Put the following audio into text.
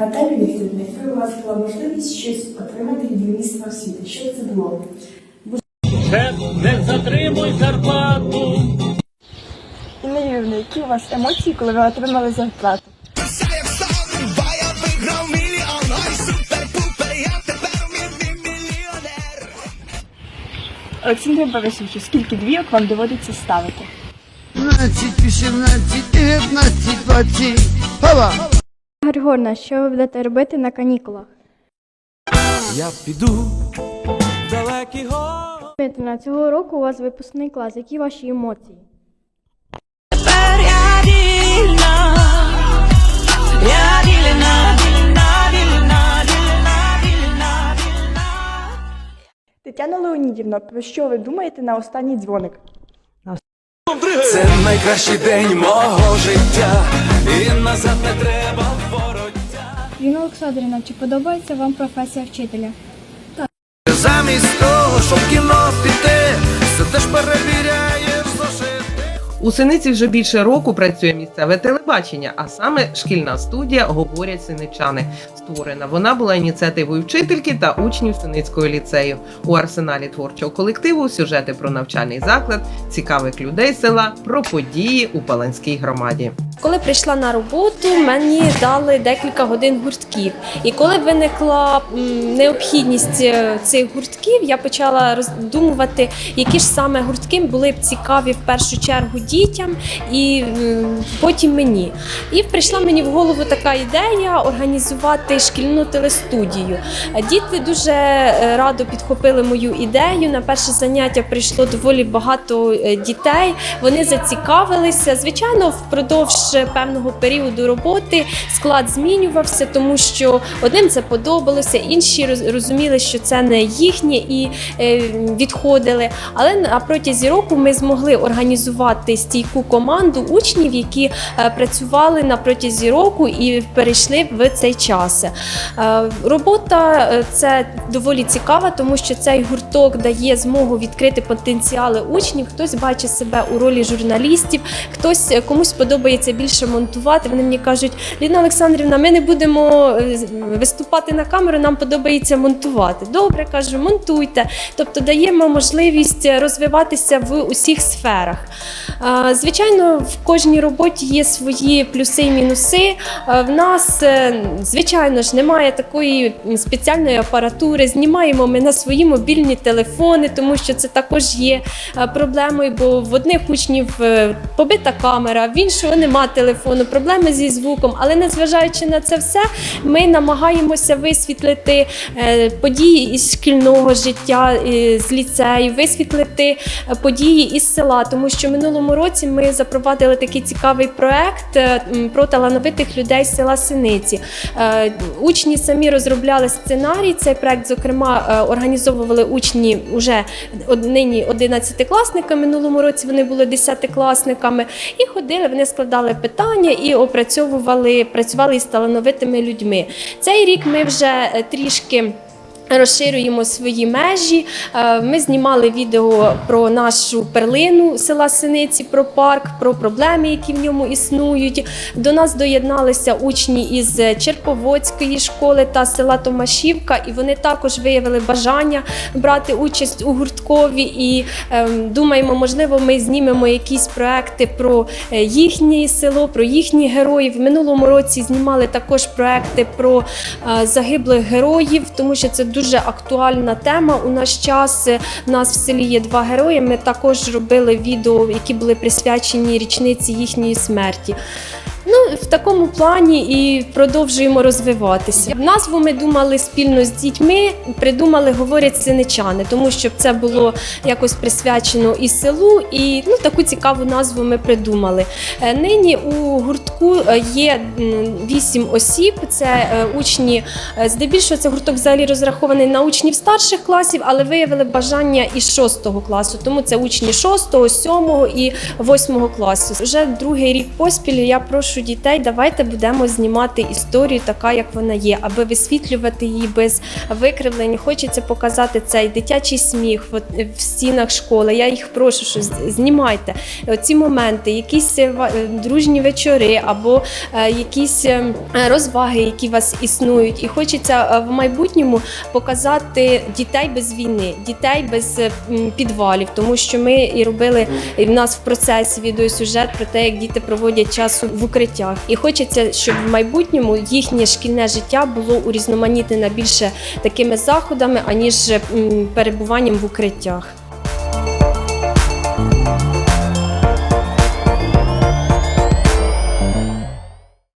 Наталі Вікторівна, якби у вас була можливість щось отримати від міністра освіти, що б це було? Шеф, не затримуй зарплату. Інна Юрівна, які у вас емоції, коли ви отримали зарплату? Олександр Борисович, скільки двійок вам доводиться ставити? 17, 18, 19, 20. Хава! Григорна, що ви будете робити на канікулах? Я піду в далекі гори. Дмитрина, цього року у вас випускний клас. Які ваші емоції? Тепер я вільна, я вільна, вільна, вільна, вільна, вільна, вільна. Тетяна Леонідівна, про що ви думаєте на останній дзвоник? Це найкращий день мого життя. І назад не треба. Ліна Олександрівна, чи подобається вам професія вчителя? Замість того, щоб в кіно піти, сидиш перевіряєш зошити. У Синиці вже більше року працює місцеве телебачення, а саме шкільна студія говорять синичани. Створена вона була ініціативою вчительки та учнів Синицького ліцею. У арсеналі творчого колективу сюжети про навчальний заклад, цікавих людей села, про події у Паланській громаді. Коли прийшла на роботу, мені дали декілька годин гуртків. І коли виникла необхідність е, цих гуртків, я почала роздумувати, які ж саме гуртки були б цікаві в першу чергу дітям і потім мені. І прийшла мені в голову така ідея організувати шкільну телестудію. Діти дуже е, радо підхопили мою ідею. На перше заняття прийшло доволі багато е, дітей. Вони зацікавилися. Звичайно, впродовж певного періоду роботи склад змінювався, тому що одним це подобалося, інші розуміли, що це не їхнє і е, відходили. Але на протязі року ми змогли організувати стійку команду учнів, які е, працювали на протязі року і перейшли в цей час. Е, Робота це доволі цікава, тому що цей гурток дає змогу відкрити потенціали учнів. Хтось бачить себе у ролі журналістів, хтось комусь подобається більше монтувати. Вони мені кажуть, Ліна Олександрівна, ми не будемо е, виступати на камеру, нам подобається монтувати. Добре, кажу, монтуйте. Тобто даємо можливість розвиватися в усіх сферах. Звичайно, в кожній роботі є свої плюси і мінуси. В нас, е, звичайно ж, немає такої спеціальної апаратури. Знімаємо ми на свої мобільні телефони, тому що це також є е, проблемою, бо в одних учнів побита камера, в іншого нема телефону, проблеми зі звуком. Але незважаючи на це все, ми намагаємося висвітлити е, події із шкільного життя, з ліцею, висвітлити е, події із села, тому що минулому році ми запровадили такий цікавий проект е, про талановитих людей з села Синиці. Учні самі розробляли сценарій. Цей проект, зокрема, організовували учні вже нині 11-класники. Минулому році вони були 10-класниками і ходили. Вони складали питання і опрацьовували, працювали із талановитими людьми. Цей рік ми вже е, трішки. Розширюємо свої межі. Е, Ми знімали відео про нашу перлину села Синиці, про парк, про проблеми, які в ньому існують. До нас доєдналися учні із Черповодської школи та села Томашівка, і вони також виявили бажання брати участь у гурткові. І ем, думаємо, можливо, ми знімемо якісь проекти про е, їхнє село, про їхніх героїв. В минулому році знімали також проекти про е, загиблих героїв, тому що це дуже актуальна тема. У наш час Е, у нас в селі є два герої. Ми також робили відео, які були присвячені річниці їхньої смерті. Ну, в такому плані і продовжуємо розвиватися. Назву ми думали спільно з дітьми, придумали, говорять синичани, тому щоб це було якось присвячено і селу, і ну, таку цікаву назву ми придумали. Е, Нині у гуртку е, є вісім осіб. Це е, учні, здебільшого це гурток взагалі розрахований на учнів старших класів, але виявили бажання і шостого класу. Тому це учні шостого, сьомого і восьмого класу. Вже другий рік поспіль я прошу прошу дітей, давайте будемо знімати історію така, як вона є, аби висвітлювати її без викривлень. Хочеться показати цей дитячий сміх в стінах школи. Я їх прошу, що знімайте ці моменти, якісь е, е, дружні вечори або е, якісь розваги, які у вас існують. І хочеться в майбутньому показати дітей без війни, дітей без підвалів, тому що ми і робили і в нас в процесі відеосюжет про те, як діти проводять час в укриттях. І хочеться, щоб в майбутньому їхнє шкільне життя було урізноманітнене більше такими заходами, аніж перебуванням в укриттях.